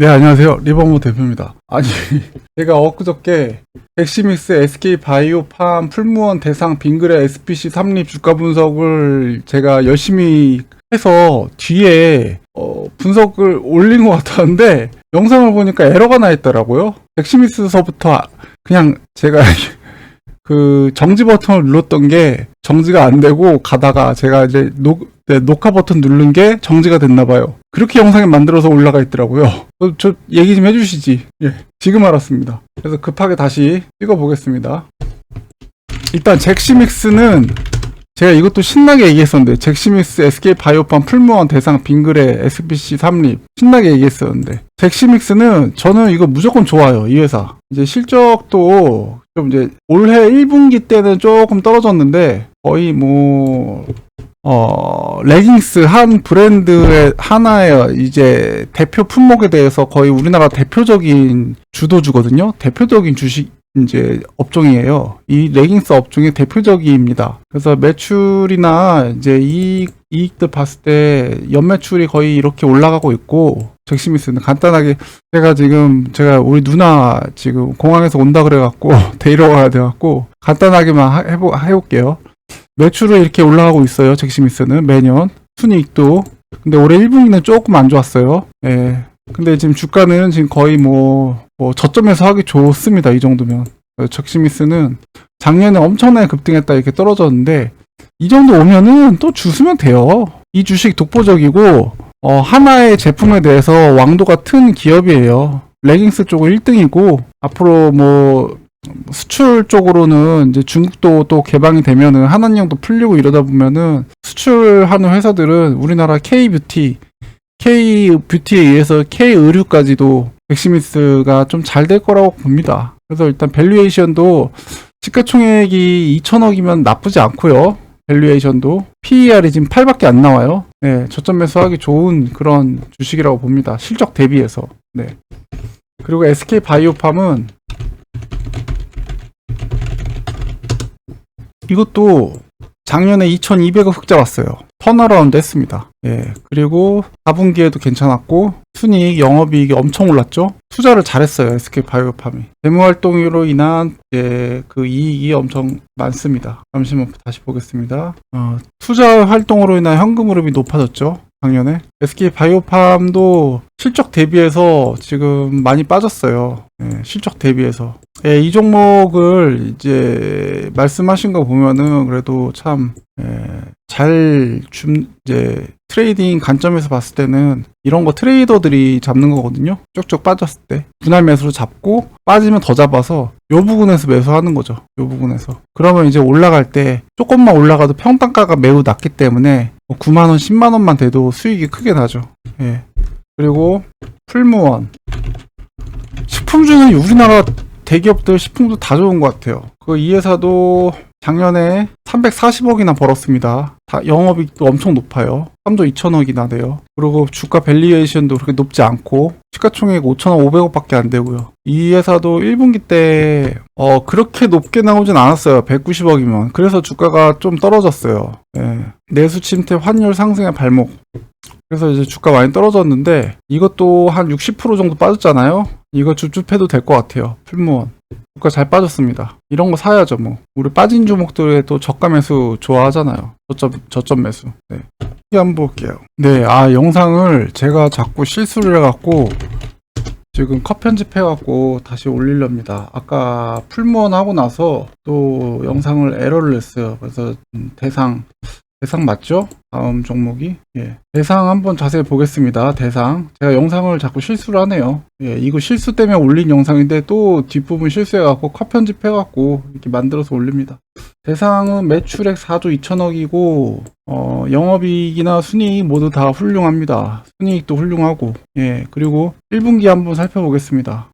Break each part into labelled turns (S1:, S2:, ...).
S1: 네, 안녕하세요. 리버모 대표입니다. 아니, 제가 엊그저께 엑시믹스 SK 바이오팜 풀무원 대상 빙그레 SPC 3립 주가 분석을 제가 열심히 해서 뒤에 어, 분석을 올린 것 같았는데 영상을 보니까 에러가 나 있더라고요. 엑시믹스서부터 아- 그냥 제가 그 정지 버튼을 눌렀던 게 정지가 안 되고 가다가 제가 이제 녹, 네, 녹화 버튼 누른 게 정지가 됐나 봐요. 그렇게 영상에 만들어서 올라가 있더라고요. 어, 저 얘기 좀 해주시지. 예, 지금 알았습니다. 그래서 급하게 다시 찍어보겠습니다. 일단 잭시믹스는 제가 이것도 신나게 얘기했었는데 잭시믹스 SK 바이오팜 풀무원 대상 빙그레 SBC 3립 신나게 얘기했었는데 잭시믹스는 저는 이거 무조건 좋아요 이 회사 이제 실적도 좀 이제 올해 1분기 때는 조금 떨어졌는데 거의 뭐 어, 레깅스 한 브랜드의 하나의 이제 대표 품목에 대해서 거의 우리나라 대표적인 주도주거든요. 대표적인 주식 이제 업종이에요. 이 레깅스 업종의 대표적입니다. 그래서 매출이나 이제 이익, 이익들 봤을 때 연매출이 거의 이렇게 올라가고 있고 잭시미스는 간단하게 제가 지금 제가 우리 누나 지금 공항에서 온다 그래갖고 데리러 가야 돼갖고 간단하게만 하- 해보, 해볼게요. 매출은 이렇게 올라가고 있어요. 잭시미스는 매년 순이익도 근데 올해 1분기는 조금 안 좋았어요. 예. 근데 지금 주가는 지금 거의 뭐, 뭐 저점에서 하기 좋습니다. 이 정도면. 잭시미스는 작년에 엄청나게 급등했다 이렇게 떨어졌는데 이 정도 오면은 또 주스면 돼요. 이 주식 독보적이고 어, 하나의 제품에 대해서 왕도가 튼 기업이에요. 레깅스 쪽은 1등이고 앞으로 뭐 수출 쪽으로는 이제 중국도 또 개방이 되면은 한한령도 풀리고 이러다 보면은 수출하는 회사들은 우리나라 K 뷰티, K 뷰티에 의해서 K 의류까지도 백시미스가 좀 잘 될 거라고 봅니다. 그래서 일단 밸류에이션도 시가총액이 2천억이면 나쁘지 않고요. 밸류에이션도 PER이 지금 8밖에 안 나와요. 네, 저점 매수하기 좋은 그런 주식이라고 봅니다. 실적 대비해서. 네. 그리고 SK 바이오팜은 이것도 작년에 2,200억 흑자 왔어요. 턴어라운드 했습니다. 예. 그리고 4분기에도 괜찮았고, 순이익, 영업이익이 엄청 올랐죠? 투자를 잘했어요. SK 바이오팜이. 재무 활동으로 인한 이제 그 이익이 엄청 많습니다. 잠시만 다시 보겠습니다. 어, 투자 활동으로 인한 현금 흐름이 높아졌죠? 작년에. SK 바이오팜도 실적 대비해서 지금 많이 빠졌어요. 예, 실적 대비해서. 예, 이 종목을 이제 말씀하신 거 보면은 그래도 참, 예, 잘 줌, 이제 트레이딩 관점에서 봤을 때는 이런 거 트레이더들이 잡는 거거든요. 쭉쭉 빠졌을 때. 분할 매수로 잡고 빠지면 더 잡아서 요 부분에서 매수하는 거죠. 요 부분에서. 그러면 이제 올라갈 때 조금만 올라가도 평단가가 매우 낮기 때문에 9만 원, 10만 원만 돼도 수익이 크게 나죠. 예. 그리고 풀무원. 식품주는 우리나라 대기업들 식품도 다 좋은 것 같아요. 그 이 회사도 작년에 340억이나 벌었습니다. 다 영업이익도 엄청 높아요. 3조 2천억이나 돼요. 그리고 주가 밸리에이션도 그렇게 높지 않고 시가총액 5천억 5백억밖에 안 되고요. 이 회사도 1분기 때 어, 그렇게 높게 나오진 않았어요. 190억이면. 그래서 주가가 좀 떨어졌어요. 예. 내수 침체 환율 상승의 발목. 그래서 이제 주가 많이 떨어졌는데 이것도 한 60% 정도 빠졌잖아요. 이거 줍줍해도 될 것 같아요. 풀무원. 주가 잘 빠졌습니다. 이런 거 사야죠, 뭐. 우리 빠진 주목들에 또 저가 매수 좋아하잖아요. 저점, 저점 매수. 네. 한번 볼게요. 네, 아, 영상을 제가 자꾸 실수를 해갖고 지금 컷 편집해갖고 다시 올리렵니다. 아까 풀무원 하고 나서 또 영상을 에러를 냈어요. 그래서 음, 대상, 대상 맞죠? 다음 종목이 예. 대상 한번 자세히 보겠습니다. 대상 제가 영상을 자꾸 실수를 하네요. 예, 이거 실수 때문에 올린 영상인데 또 뒷부분 실수해갖고 컷 편집해갖고 이렇게 만들어서 올립니다. 대상은 매출액 4조 2천억이고 어, 영업이익이나 순이익 모두 다 훌륭합니다. 순이익도 훌륭하고 예 그리고 1분기 한번 살펴보겠습니다.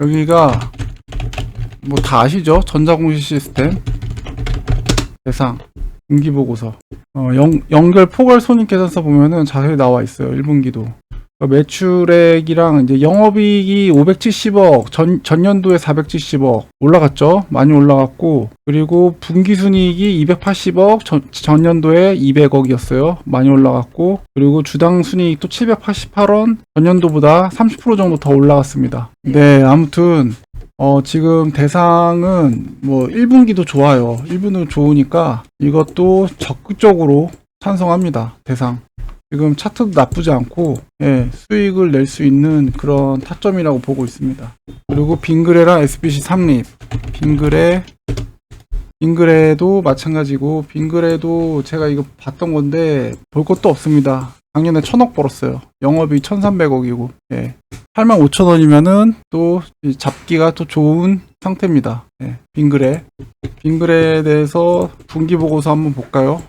S1: 여기가 뭐 다 아시죠? 전자공시 시스템 대상 분기 보고서 어, 연, 연결 포괄 손익 계산서 보면은 자세히 나와 있어요. 1분기도. 매출액이랑 이제 영업이익이 570억, 전, 전년도에 470억 올라갔죠. 많이 올라갔고, 그리고 분기순이익이 280억, 전, 전년도에 200억이었어요. 많이 올라갔고, 그리고 주당 순이익도 788원, 전년도보다 30% 정도 더 올라갔습니다. 네, 아무튼, 어, 지금 대상은 뭐 1분기도 좋아요. 1분도 좋으니까 이것도 적극적으로 찬성합니다. 대상. 지금 차트도 나쁘지 않고 예, 수익을 낼 수 있는 그런 타점이라고 보고 있습니다. 그리고 빙그레랑 SBC 삼립, 빙그레, 빙그레도 마찬가지고 빙그레도 제가 이거 봤던 건데 볼 것도 없습니다. 작년에 천억 벌었어요. 영업이 1,300억이고 예. 8만 5천 원이면은 또이 잡기가 또 좋은 상태입니다. 예, 빙그레. 빙그레에 대해서 분기 보고서 한번 볼까요?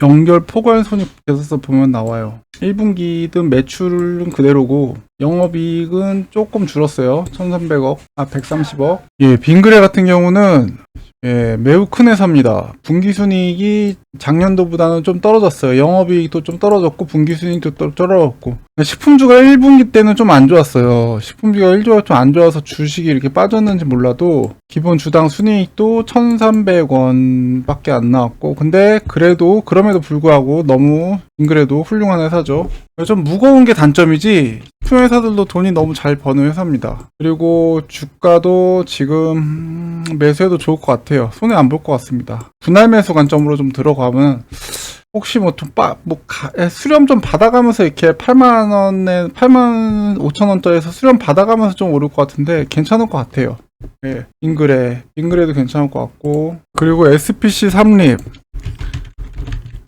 S1: 연결 포괄 손익 계산서 보면 나와요. 1분기든 매출은 그대로고 영업이익은 조금 줄었어요. 1,300억, 아 130억. 예, 빙그레 같은 경우는 예, 매우 큰 회사입니다. 분기순이익이 작년도보다는 좀 떨어졌어요. 영업이익도 좀 떨어졌고 분기순이익도 또 떨어졌고 식품주가 1분기 때는 좀 안 좋았어요. 식품주가 1조가 좀 안 좋아서 주식이 이렇게 빠졌는지 몰라도 기본 주당 순이익도 1,300원밖에 안 나왔고 근데 그래도 그럼에도 불구하고 너무 빙그레도 훌륭한 회사죠. 좀 무거운 게 단점이지 식품 회사들도 돈이 너무 잘 버는 회사입니다. 그리고 주가도 지금 음, 매수해도 좋을 것 같아요. 손해 안 볼 것 같습니다. 분할 매수 관점으로 좀 들어가면 혹시 뭐좀 빠, 뭐 가- 에, 수렴 좀 받아가면서 이렇게 8만 원에 8만 5천 원짜리에서 수렴 받아가면서 좀 오를 것 같은데 괜찮을 것 같아요. 예, 빙그레, 빙그레도 괜찮을 것 같고 그리고 SPC 삼립,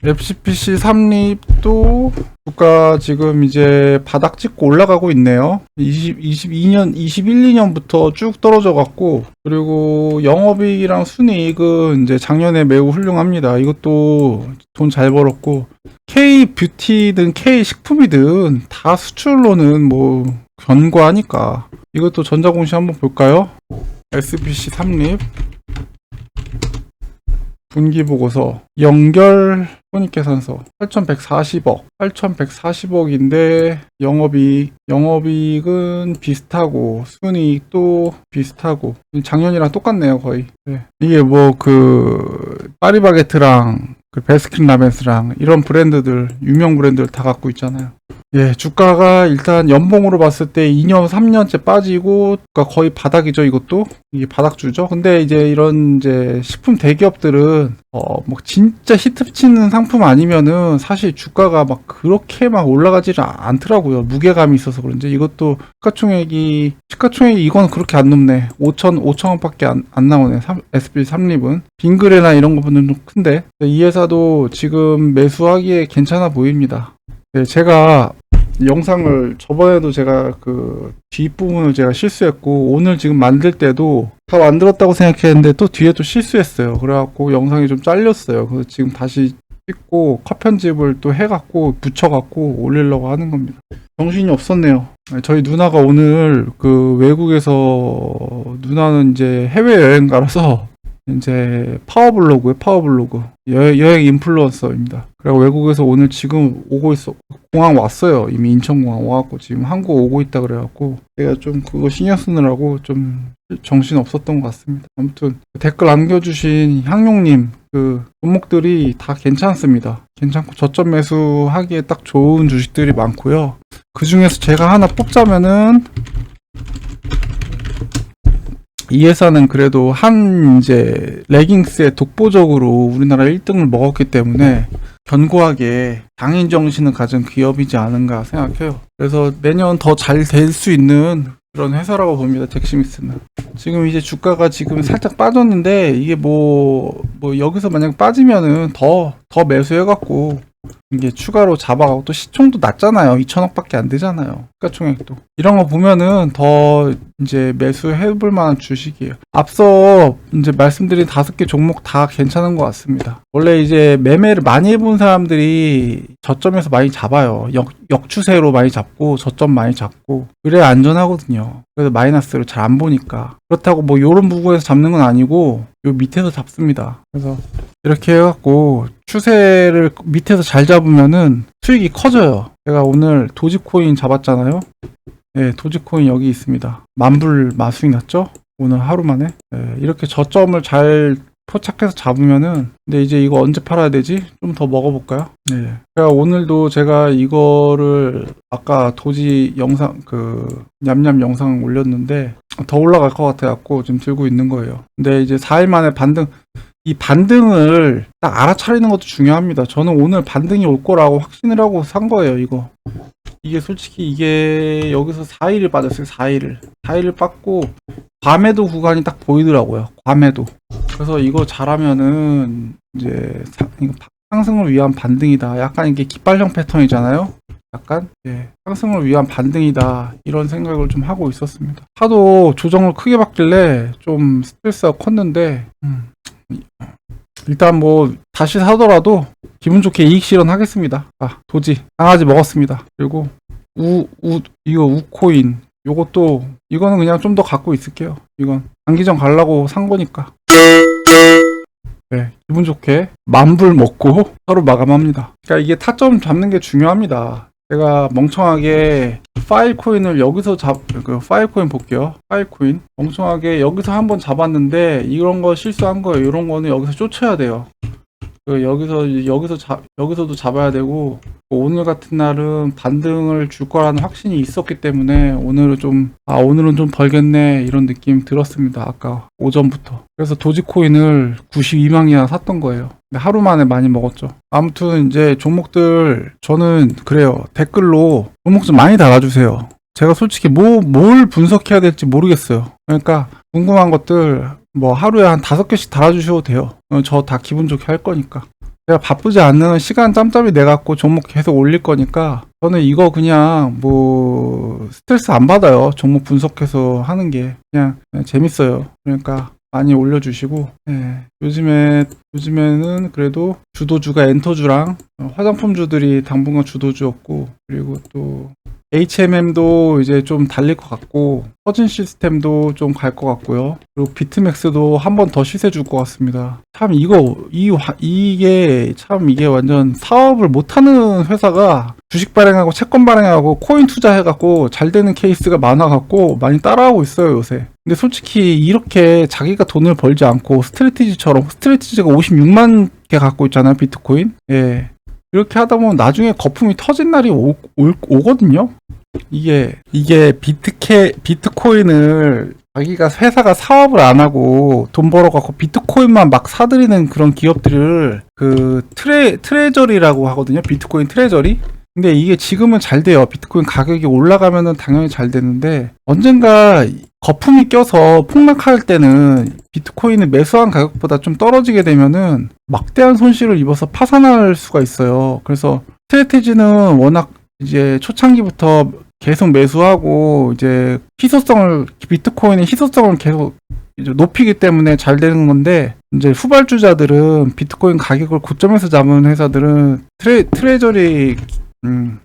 S1: FCPC 삼립도 주가 지금 이제 바닥 찍고 올라가고 있네요. 20, 22년, 21, 2년부터 쭉 떨어져 갖고, 그리고 영업이익이랑 순이익은 이제 작년에 매우 훌륭합니다. 이것도 돈 잘 벌었고, K 뷰티든 K 식품이든 다 수출로는 뭐 견고하니까. 이것도 전자공시 한번 볼까요? SBC 삼립. 분기 보고서 연결 손익계산서 8,140억 8,140억인데 영업이익 영업이익은 비슷하고 순이익도 비슷하고 작년이랑 똑같네요 거의 네. 이게 뭐 그 파리바게트랑 그 베스킨 라벤스랑 이런 브랜드들 유명 브랜드를 다 갖고 있잖아요 예, 주가가 일단 연봉으로 봤을 때 2년, 3년째 빠지고, 그러니까 거의 바닥이죠, 이것도. 이게 바닥주죠. 근데 이제 이런 이제 식품 대기업들은, 어, 뭐 진짜 히트 치는 상품 아니면은 사실 주가가 막 그렇게 막 올라가지를 않더라고요. 무게감이 있어서 그런지. 이것도 시가총액이, 시가총액이 이건 그렇게 안 높네. 5천, 5천 원밖에 안, 안 나오네. SB 삼립은. 빙그레나 이런 거보다는 좀 큰데. 이 회사도 지금 매수하기에 괜찮아 보입니다. 네, 제가 영상을 저번에도 제가 그 뒷부분을 제가 실수했고 오늘 지금 만들 때도 다 만들었다고 생각했는데 또 뒤에 또 실수했어요. 그래갖고 영상이 좀 잘렸어요. 그래서 지금 다시 찍고 컷 편집을 또 해갖고 붙여갖고 올리려고 하는 겁니다. 정신이 없었네요. 저희 누나가 오늘 그 외국에서 누나는 이제 해외 여행가라서 이제 파워블로그에 파워블로그 여, 여행 인플루언서입니다. 그리고 외국에서 오늘 지금 오고 있어 공항 왔어요. 이미 인천공항 와갖고 지금 한국 오고 있다 그래갖고 제가 좀 그거 신경 쓰느라고 좀 정신 없었던 것 같습니다. 아무튼 댓글 남겨주신 향용님 그 종목들이 다 괜찮습니다. 괜찮고 저점 매수 하기에 딱 좋은 주식들이 많고요. 그 중에서 제가 하나 뽑자면은 이 회사는 그래도 한 이제 레깅스에 독보적으로 우리나라 1등을 먹었기 때문에 견고하게 장인 정신을 가진 기업이지 않은가 생각해요. 그래서 매년 더 잘 될 수 있는 그런 회사라고 봅니다. 덱시미스는. 지금 이제 주가가 지금 살짝 빠졌는데 이게 뭐, 뭐 여기서 만약 빠지면은 더, 더 매수해갖고 이게 추가로 잡아가고 또 시총도 낮잖아요. 2천억밖에 안 되잖아요. 시가총액도 이런 거 보면은 더 이제 매수해볼 만한 주식이에요. 앞서 이제 말씀드린 다섯 개 종목 다 괜찮은 것 같습니다. 원래 이제 매매를 많이 해본 사람들이 저점에서 많이 잡아요. 역, 역추세로 많이 잡고 저점 많이 잡고 그래야 안전하거든요. 그래서 마이너스를 잘 안 보니까 그렇다고 뭐 요런 부분에서 잡는 건 아니고 요 밑에서 잡습니다. 그래서 이렇게 해갖고 추세를 밑에서 잘 잡으면은 수익이 커져요. 제가 오늘 도지코인 잡았잖아요. 네, 도지코인 여기 있습니다. 만불 마수익 났죠? 오늘 하루 만에. 네, 이렇게 저점을 잘 포착해서 잡으면은 근데 이제 이거 언제 팔아야 되지? 좀 더 먹어볼까요? 네. 그러니까 오늘도 제가 이거를 아까 도지 영상 그 냠냠 영상 올렸는데 더 올라갈 것 같아갖고 지금 들고 있는 거예요. 근데 이제 4일 만에 반등 이 반등을 딱 알아차리는 것도 중요합니다. 저는 오늘 반등이 올 거라고 확신을 하고 산 거예요, 이거. 이게 솔직히 이게 여기서 4일을 빠졌어요, 4일을. 4일을 빠고 과매도 구간이 딱 보이더라고요, 과매도. 그래서 이거 잘하면은 이제 상승을 위한 반등이다. 약간 이게 깃발형 패턴이잖아요. 약간 예, 상승을 위한 반등이다 이런 생각을 좀 하고 있었습니다. 하도 조정을 크게 받길래 좀 스트레스가 컸는데 음, 일단 뭐 다시 사더라도 기분 좋게 이익 실현하겠습니다. 아 도지 강아지 먹었습니다. 그리고 우 우 이거 우코인 요것도 이거는 그냥 좀 더 갖고 있을게요. 이건 장기전 가려고 산 거니까. 네, 기분 좋게 만불 먹고 하루 마감합니다. 그러니까 이게 타점 잡는 게 중요합니다. 제가 멍청하게 파일 코인을 여기서 잡, 그 파일 코인 볼게요. 파일 코인. 멍청하게 여기서 한번 잡았는데 이런 거 실수한 거예요. 이런 거는 여기서 쫓아야 돼요. 그 여기서 여기서 잡 여기서도 잡아야 되고 오늘 같은 날은 반등을 줄 거라는 확신이 있었기 때문에 오늘은 좀 아 오늘은 좀 벌겠네 이런 느낌 들었습니다 아까 오전부터. 그래서 도지코인을 92망이나 샀던 거예요. 하루 만에 많이 먹었죠. 아무튼 이제 종목들 저는 그래요. 댓글로 종목 좀 많이 달아주세요 제가 솔직히 뭐 뭘 분석해야 될지 모르겠어요. 그러니까 궁금한 것들 뭐 하루에 한 다섯 개씩 달아주셔도 돼요. 저 다 기분 좋게 할 거니까. 제가 바쁘지 않는 시간 짬짬이 내갖고 종목 계속 올릴 거니까 저는 이거 그냥 뭐 스트레스 안 받아요. 종목 분석해서 하는 게 그냥, 그냥 재밌어요. 그러니까 많이 올려주시고 예, 요즘에 요즘에는 그래도 주도주가 엔터주랑 어, 화장품주들이 당분간 주도주였고 그리고 또 HMM도 이제 좀 달릴 것 같고 서진 시스템도 좀 갈 것 같고요. 그리고 비트맥스도 한 번 더 시세 줄 것 같습니다. 참 이거 이 화- 이게 참 이게 완전 사업을 못하는 회사가 주식 발행하고 채권 발행하고 코인 투자해갖고 잘 되는 케이스가 많아갖고 많이 따라하고 있어요 요새. 근데 솔직히 이렇게 자기가 돈을 벌지 않고 스트레티지처럼 스트레티지가 56만 개 갖고 있잖아요 비트코인. 예. 이렇게 하다 보면 나중에 거품이 터진 날이 오, 올- 오거든요. 이게 이게 비트케 비트코인을 자기가 회사가 사업을 안 하고 돈 벌어갖고 비트코인만 막 사들이는 그런 기업들을 그 트레 트레저리라고 하거든요. 비트코인 트레저리. 근데 이게 지금은 잘 돼요. 비트코인 가격이 올라가면은 당연히 잘 되는데 언젠가 거품이 껴서 폭락할 때는 비트코인을 매수한 가격보다 좀 떨어지게 되면은 막대한 손실을 입어서 파산할 수가 있어요. 그래서 스트레테지는 워낙 이제 초창기부터 계속 매수하고 이제 희소성을 비트코인의 희소성을 계속 높이기 때문에 잘 되는 건데 이제 후발주자들은 비트코인 가격을 고점에서 잡은 회사들은 트레 트레저리 음,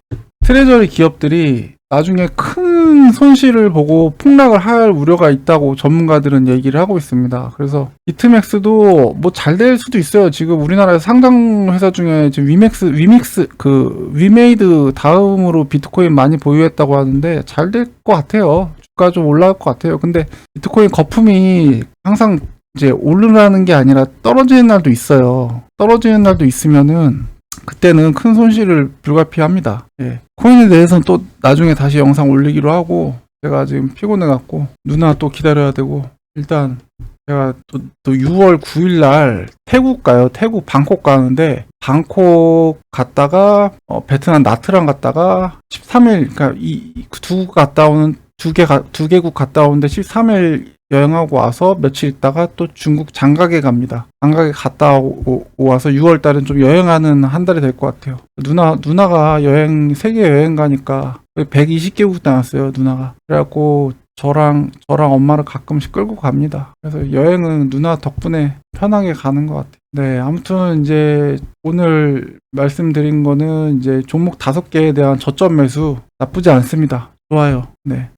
S1: 트레저리 기업들이 나중에 큰 손실을 보고 폭락을 할 우려가 있다고 전문가들은 얘기를 하고 있습니다. 그래서 비트맥스도 뭐 잘 될 수도 있어요. 지금 우리나라에서 상장 회사 중에 지금 위맥스, 위믹스, 그 위메이드 다음으로 비트코인 많이 보유했다고 하는데 잘 될 것 같아요. 주가 좀 올라갈 것 같아요. 근데 비트코인 거품이 항상 이제 오르라는 게 아니라 떨어지는 날도 있어요. 떨어지는 날도 있으면은 그때는 큰 손실을 불가피합니다. 예. 코인에 대해서는 또 나중에 다시 영상 올리기로 하고 제가 지금 피곤해 갖고 누나 또 기다려야 되고 일단 제가 또, 또 6월 9일 날 태국 가요. 태국 방콕 가는데 방콕 갔다가 어, 베트남 나트랑 갔다가 13일 그러니까 이 두 갔다 오는 두 개, 가- 두 개국 갔다 오는데 13일 여행하고 와서 며칠 있다가 또 중국 장가게 갑니다. 장가게 갔다 오, 오- 와서 6월 달은 좀 여행하는 한 달이 될 것 같아요. 누나, 누나가 여행, 세계 여행 가니까 120개국 다녔어요, 누나가. 그래갖고 저랑, 저랑 엄마를 가끔씩 끌고 갑니다. 그래서 여행은 누나 덕분에 편하게 가는 것 같아요. 네, 아무튼 이제 오늘 말씀드린 거는 이제 종목 다섯 개에 대한 저점 매수 나쁘지 않습니다. 좋아요. 네.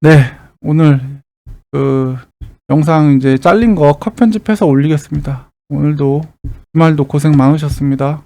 S1: 네, 오늘 그 영상 이제 잘린 거 컷 편집해서 올리겠습니다. 오늘도 주말도 고생 많으셨습니다.